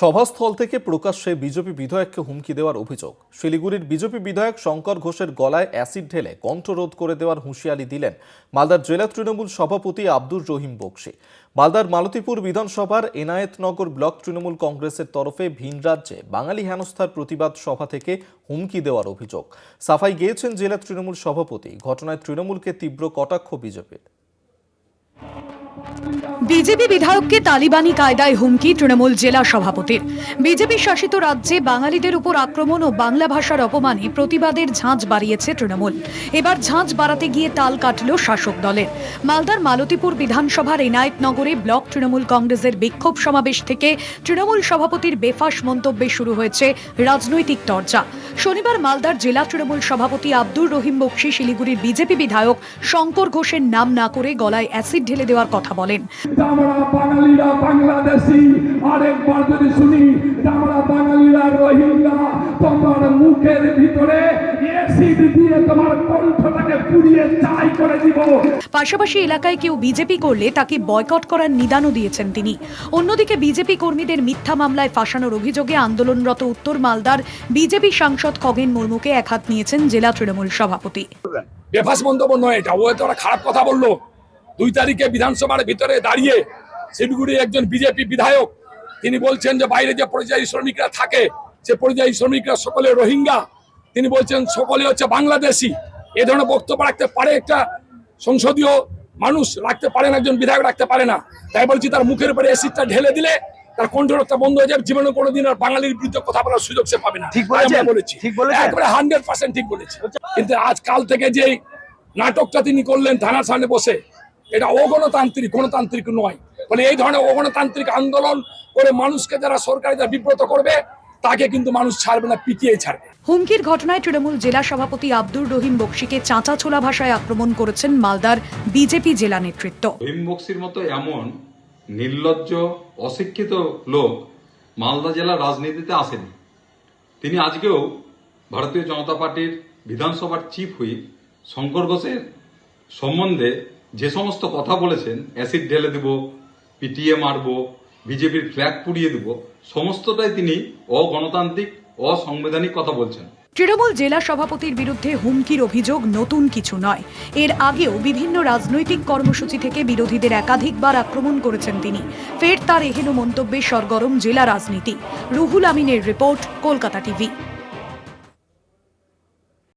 সভাস্থল থেকে প্রকাশ্যে বিজেপি বিধায়ককে হুমকি দেওয়ার অভিযোগ। শিলিগুড়ির বিজেপি বিধায়ক শঙ্কর ঘোষের গলায় অ্যাসিড ঢেলে কণ্ঠরোধ করে দেওয়ার হুঁশিয়ারি দিলেন মালদার জেলা তৃণমূল সভাপতি আব্দুর রহিম বক্সি। মালদার মালতীপুর বিধানসভার এনায়েতনগর ব্লক তৃণমূল কংগ্রেসের তরফে ভিন রাজ্যে বাঙালি হেনস্থার প্রতিবাদ সভা থেকে হুমকি দেওয়ার অভিযোগ। সাফাই গিয়েছেন জেলা তৃণমূল সভাপতি। ঘটনায় তৃণমূলকে তীব্র কটাক্ষ বিজেপির। বিজেপি বিধায়ককে তালিবানি কায়দায় হুমকি, তৃণমূল জেলা সভাপতির। বিজেপি শাসিত রাজ্যে বাঙালিদের উপর আক্রমণ ও বাংলা ভাষার অপমানে প্রতিবাদের ঝাঁঝ বাড়িয়েছে তৃণমূল। এবার ঝাঁঝ বাড়াতে গিয়ে তাল কাটল শাসক দলের। মালদার মালতীপুর বিধানসভার এনায়েতনগরে ব্লক তৃণমূল কংগ্রেসের বিক্ষোভ সমাবেশ থেকে তৃণমূল সভাপতির বেফাস মন্তব্যে শুরু হয়েছে রাজনৈতিক চর্চা শনিবার মালদার জেলা তৃণমূল সভাপতি আব্দুর রহিম বক্সি, শিলিগুড়ির বিজেপি বিধায়ক শঙ্কর ঘোষের নাম না করে গলায় অ্যাসিড ঢেলে দেওয়ার কথা বলেন। বাঙালিরা রোহিঙ্গা, তোমার মুখের ভিতরে অ্যাসিড দিয়ে তোমার কণ্ঠটাকে পাশাপাশি এলাকায় কেউ বিজেপি করলে তাকে বয়কট করার নিদানও দিয়েছেন তিনি। অন্যদিকে বিজেপি কর্মীদের মিথ্যা মামলায় ফাঁসানোর অভিযোগে আন্দোলনরত উত্তর মালদার বিজেপি সাংসদ খগেন মুর্মুকে একহাত নিয়েছেন জেলা তৃণমূল সভাপতি। বেফাস মন্তব্য নয় এটা। খারাপ কথা বলল। দুই তারিখে বিধানসভার ভিতরে দাঁড়িয়ে শিলিগুড়ি একজন বিজেপি বিধায়ক তিনি বলছেন যে বাইরে যে পরিযায়ী শ্রমিকরা থাকে সে পরিযায়ী শ্রমিকরা সকলে রোহিঙ্গা। তিনি বলছেন সকলে হচ্ছে বাংলাদেশি। এ ধরনের বক্তব্য রাখতে পারে একটা সংসদীয় মানুষ রাখতে পারে না একজন বিধায়ক রাখতে পারে না। তাই বলছি তার মুখের উপরে এসিডটা ঢেলে দিলে তার কণ্ঠরক্ষা বন্ধ হয়ে যাবে জীবনে কোনোদিন আর বাঙালির বিরুদ্ধে কথা বলার সুযোগ সে পাবে না। ঠিক বলেছি। একবারে হান্ড্রেড পার্সেন্ট ঠিক বলেছে। কিন্তু আজ কাল থেকে যে নাটকটা তিনি করলেন থানার সামনে বসে এটা অগণতান্ত্রিক গণতান্ত্রিক নয়। ফলে এই ধরনের অগণতান্ত্রিক আন্দোলন করে মানুষকে যারা সরকারি যারা বিব্রত করবে তাকে কিন্তু মানুষ ছাড়বে না পিটিয়ে ছাড়বে। হুমকির ঘটনায় তৃণমূল জেলা সভাপতি আব্দুর রহিম বক্সিকে চাঁচা ছোলা ভাষায় আক্রমণ করেছেন মালদার বিজেপি জেলা নেতৃত্ব। ভীম বক্সির মতো এমন নির্লজ্জ অশিক্ষিত লোক মালদা জেলার রাজনীতিতে আসেনি। তিনি আজকেও ভারতীয় জনতা পার্টির বিধানসভার চিফ হুইপ শঙ্কর ঘোষের সম্বন্ধে যে সমস্ত কথা বলেছেন অ্যাসিড ঢেলে দেব পিটিএ মারব বিজেপির ফ্ল্যাগ পুড়িয়ে দেব। সমস্তটাই তিনি অগণতান্ত্রিক, অসংবিধানিক কথা বলছেন। তৃণমূল জেলা সভাপতির বিরুদ্ধে হুমকির অভিযোগ নতুন কিছু নয়। এর আগেও বিভিন্ন রাজনৈতিক কর্মসূচি থেকে বিরোধীদের একাধিকবার আক্রমণ করেছেন তিনি। ফের তার এহেন মন্তব্যে সরগরম জেলা রাজনীতি। রুহুল আমিনের রিপোর্ট, কলকাতা টিভি।